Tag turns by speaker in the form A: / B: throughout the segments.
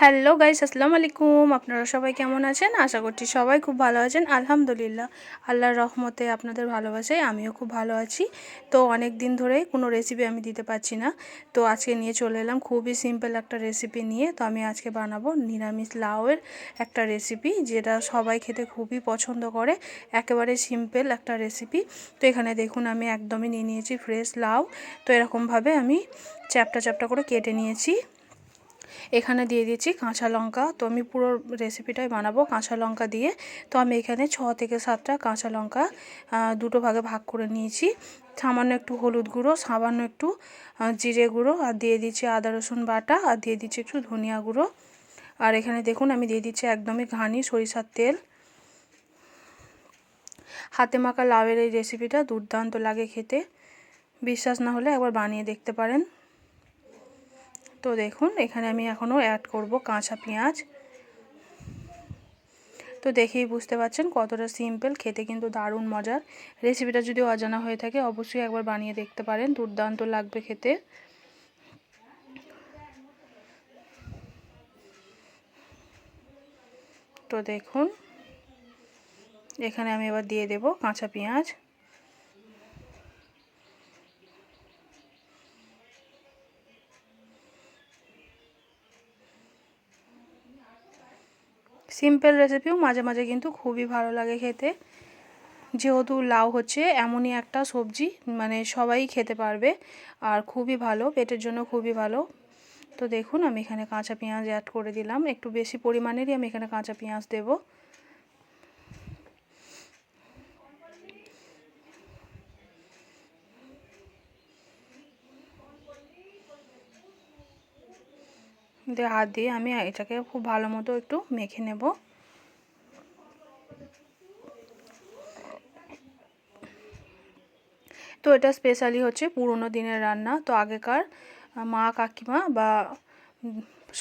A: Hello guys, আসসালামু আলাইকুম। আপনারা সবাই কেমন আছেন? আশা করছি সবাই খুব ভালো আছেন। আলহামদুলিল্লাহ, আল্লাহর রহমতে আপনাদের ভালোবাসায় আমিও খুব ভালো আছি। তো অনেক দিন ধরেই কোনো রেসিপি আমি দিতে পারছি না। তো আজকে নিয়ে চলে এলাম খুবই সিম্পল একটা রেসিপি নিয়ে। তো আমি আজকে বানাবো নিরামিষ লাউয়ের একটা রেসিপি যেটা সবাই খেতে খুবই পছন্দ করে। একেবারে সিম্পল একটা রেসিপি তো এখানে দেখুন, আমি একদমই নিয়ে নিয়েছি ফ্রেশ লাউ। তো এরকমভাবে আমি চ্যাপটা চ্যাপটা করে কেটে নিয়েছি। এখানে দিয়ে দিয়েছি কাঁচা লঙ্কা। তো আমি পুরো রেসিপিটাই বানাবো কাঁচা লঙ্কা দিয়ে। তো আমি এখানে ছ থেকে সাতটা কাঁচা লঙ্কা দুটো ভাগে ভাগ করে নিয়েছি। সামান্য একটু হলুদ গুঁড়ো, সামান্য একটু জিরে গুঁড়ো আর দিয়ে দিচ্ছি আদা, রসুন বাটা আর দিয়ে দিচ্ছি একটু ধনিয়া গুঁড়ো। আর এখানে দেখুন আমি দিয়ে দিচ্ছি একদমই ঘানি সরিষার তেল। হাতে মাখা লাউয়ের এই রেসিপিটা দুর্দান্ত লাগে খেতে। বিশ্বাস না হলে একবার বানিয়ে দেখতে পারেন। তো দেখুন, এখানে আমি এখনও অ্যাড করব কাঁচা পেঁয়াজ। তো দেখেই বুঝতে পারছেন কতটা সিম্পল খেতে কিন্তু দারুণ মজার। রেসিপিটা যদি অজানা হয়ে থাকে, অবশ্যই একবার বানিয়ে দেখতে পারেন, দুর্দান্ত লাগবে খেতে। তো দেখুন, এখানে আমি এবার দিয়ে দেব কাঁচা পেঁয়াজ। সিম্পল রেসিপিও মাঝে মাঝে কিন্তু খুবই ভালো লাগে খেতে। যেহেতু লাউ হচ্ছে, এমনই একটা সবজি মানে সবাই খেতে পারবে। আর খুবই ভালো, পেটের জন্য খুবই ভালো। তো দেখুন, আমি এখানে কাঁচা পেঁয়াজ অ্যাড করে দিলাম। একটু বেশি পরিমাণেরই আমি এখানে কাঁচা পেঁয়াজ দেবো। দিয়ে হাত দিয়ে আমি এটাকে খুব ভালো মতো একটু মেখে নেব। তো এটা স্পেশালি হচ্ছে পুরনো দিনের রান্না। তো আগেকার মা কাকিমা বা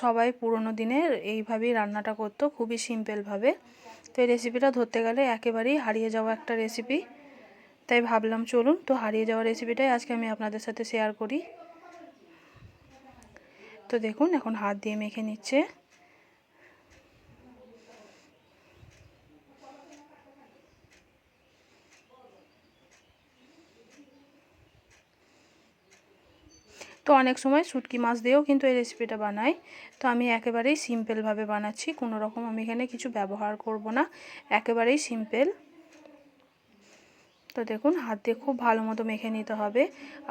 A: সবাই পুরনো দিনের এইভাবেই রান্নাটা করতো খুবই সিম্পলভাবে তো এই রেসিপিটা ধরতে গেলে একেবারেই হারিয়ে যাওয়া একটা রেসিপি তাই ভাবলাম চলুন, তো হারিয়ে যাওয়া রেসিপিটাই আজকে আমি আপনাদের সাথে শেয়ার করি। তো দেখুন, এখন হাত দিয়ে মেখে নিচ্ছে। তো অনেক সময় শুটকি মাছ দিয়েও কিন্তু এই রেসিপিটা বানাই। তো আমি একেবারেই সিম্পলভাবে বানাচ্ছি, কোনো রকম আমি এখানে কিছু ব্যবহার করব না। একেবারেই সিম্পল তো দেখুন, হাত দিয়ে খুব ভালো মতো মেখে নিতে হবে।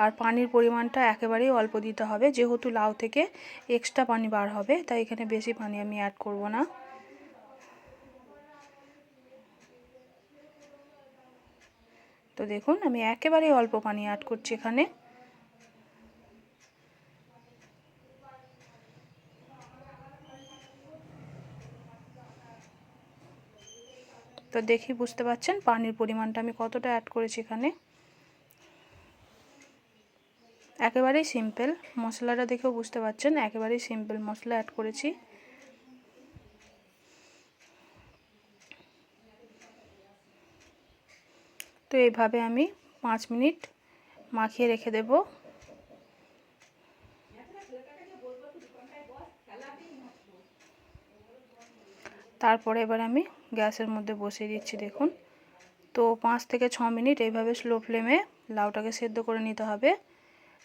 A: আর পানির পরিমাণটা একেবারেই অল্প দিতে হবে। যেহেতু লাউ থেকে এক্সট্রা পানি বার হবে, তাই এখানে বেশি পানি আমি অ্যাড করব না। তো দেখুন, আমি একেবারেই অল্প পানি অ্যাড করছি এখানে। তো দেখি বুঝতে পারছেন পানির পরিমাণটা আমি কতটা অ্যাড করেছি এখানে। একেবারেই সিম্পল মশলাটা দেখেও বুঝতে পারছেন, একেবারেই সিম্পল মশলা অ্যাড করেছি। তো এইভাবে আমি পাঁচ মিনিট মাখিয়ে রেখে দেব। তারপরে এবার আমি গ্যাসের মধ্যে বসিয়ে দিচ্ছি, দেখুন। তো পাঁচ থেকে ছ মিনিট এইভাবে স্লো ফ্লেমে লাউটাকে সেদ্ধ করে নিতে হবে।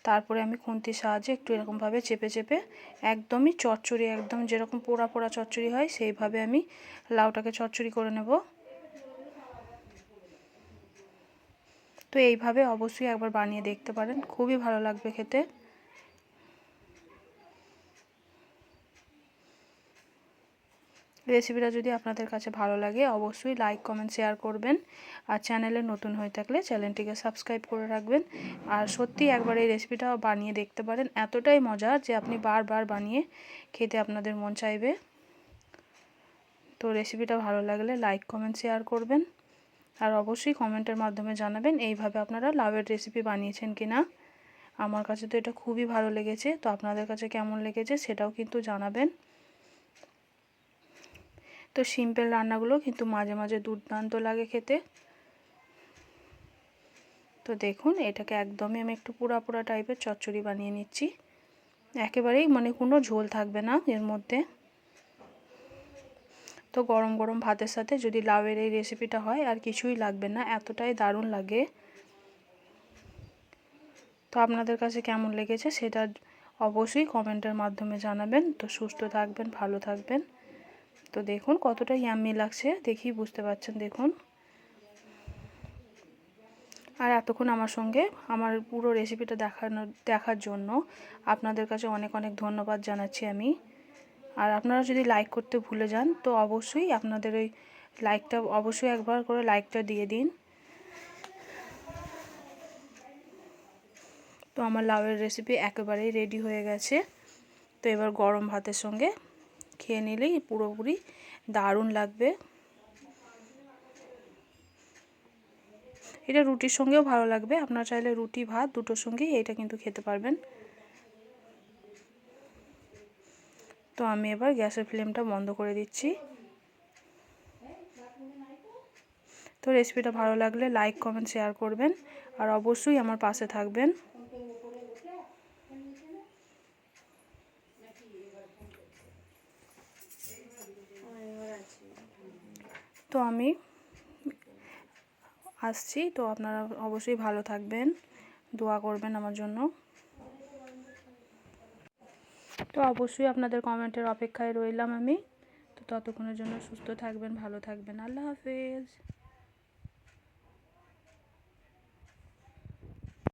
A: তারপরে আমি খুন্তির সাহায্যে একটু এরকমভাবে চেপে চেপে একদমই চচ্চড়ি, একদম যেরকম পোড়া পোড়া চচ্চড়ি হয়, সেইভাবে আমি লাউটাকে চচ্চড়ি করে নেব। তো এইভাবে অবশ্যই একবার বানিয়ে দেখতে পারেন, খুবই ভালো লাগবে খেতে। রেসিপিটা যদি আপনাদের কাছে ভালো লাগে, অবশ্যই লাইক কমেন্ট শেয়ার করবেন। আর চ্যানেলে নতুন হয়ে থাকলে চ্যানেলটিকে সাবস্ক্রাইব করে রাখবেন। আর সত্যি একবার এই রেসিপিটা বানিয়ে দেখতে পারেন। এতটাই মজা যে আপনি বারবার বানিয়ে খেতে আপনাদের মন চাইবে। তো রেসিপিটা ভালো লাগলে লাইক কমেন্ট শেয়ার করবেন। আর অবশ্যই কমেন্টের মাধ্যমে জানাবেন এইভাবে আপনারা লাভের রেসিপি বানিয়েছেন কি না আমার কাছে তো এটা খুবই ভালো লেগেছে। তো আপনাদের কাছে কেমন লেগেছে সেটাও কিন্তু জানাবেন। তো সিম্পল রান্নাগুলো কিন্তু মাঝে মাঝে দুর্দান্ত লাগে খেতে। তো দেখুন, এটাকে একদমই আমি একটু পুরা পুরা টাইপের চচ্চড়ি বানিয়ে নিচ্ছি। একেবারেই মানে কোনো ঝোল থাকবে না এর মধ্যে। তো গরম গরম ভাতের সাথে যদি লাউয়ের এই রেসিপিটা হয়, আর কিছুই লাগবে না, এতটাই দারুণ লাগে। তো আপনাদের কাছে কেমন লেগেছে সেটা অবশ্যই কমেন্টের মাধ্যমে জানাবেন। তো সুস্থ থাকবেন, ভালো থাকবেন। তো দেখুন কতটা ইয়াম্মি লাগছে দেখি বুঝতে পারছেন, দেখুন। আর এতক্ষণ আমার সঙ্গে আমার পুরো রেসিপিটা দেখানো, দেখার জন্য আপনাদের কাছে অনেক অনেক ধন্যবাদ জানাচ্ছি আমি। আর আপনারা যদি লাইক করতে ভুলে যান, তো অবশ্যই আপনাদের ওই লাইকটা অবশ্যই একবার করে লাইকটা দিয়ে দিন। তো আমার লাউয়ের রেসিপি একেবারেই রেডি হয়ে গেছে। তো এবার গরম ভাতের সঙ্গে খেয়ে নিলেই পুরোপুরি দারুণ লাগবে। এটা রুটির সঙ্গেও ভালো লাগবে। আপনারা চাইলে রুটি, ভাত দুটোর সঙ্গেই এটা কিন্তু খেতে পারবেন। তো আমি এবার গ্যাসের ফ্লেমটা বন্ধ করে দিচ্ছি। তো রেসিপিটা ভালো লাগলে লাইক, কমেন্ট, শেয়ার করবেন। আর অবশ্যই আমার পাশে থাকবেন। তো আমি আসছি। তো আপনারা অবশ্যই ভালো থাকবেন, দোয়া করবেন আমার জন্য। তো অবশ্যই আপনাদের কমেন্টের অপেক্ষায় রইলাম আমি। তো ততক্ষণের জন্য সুস্থ থাকবেন, ভালো থাকবেন। আল্লাহ হাফেজ।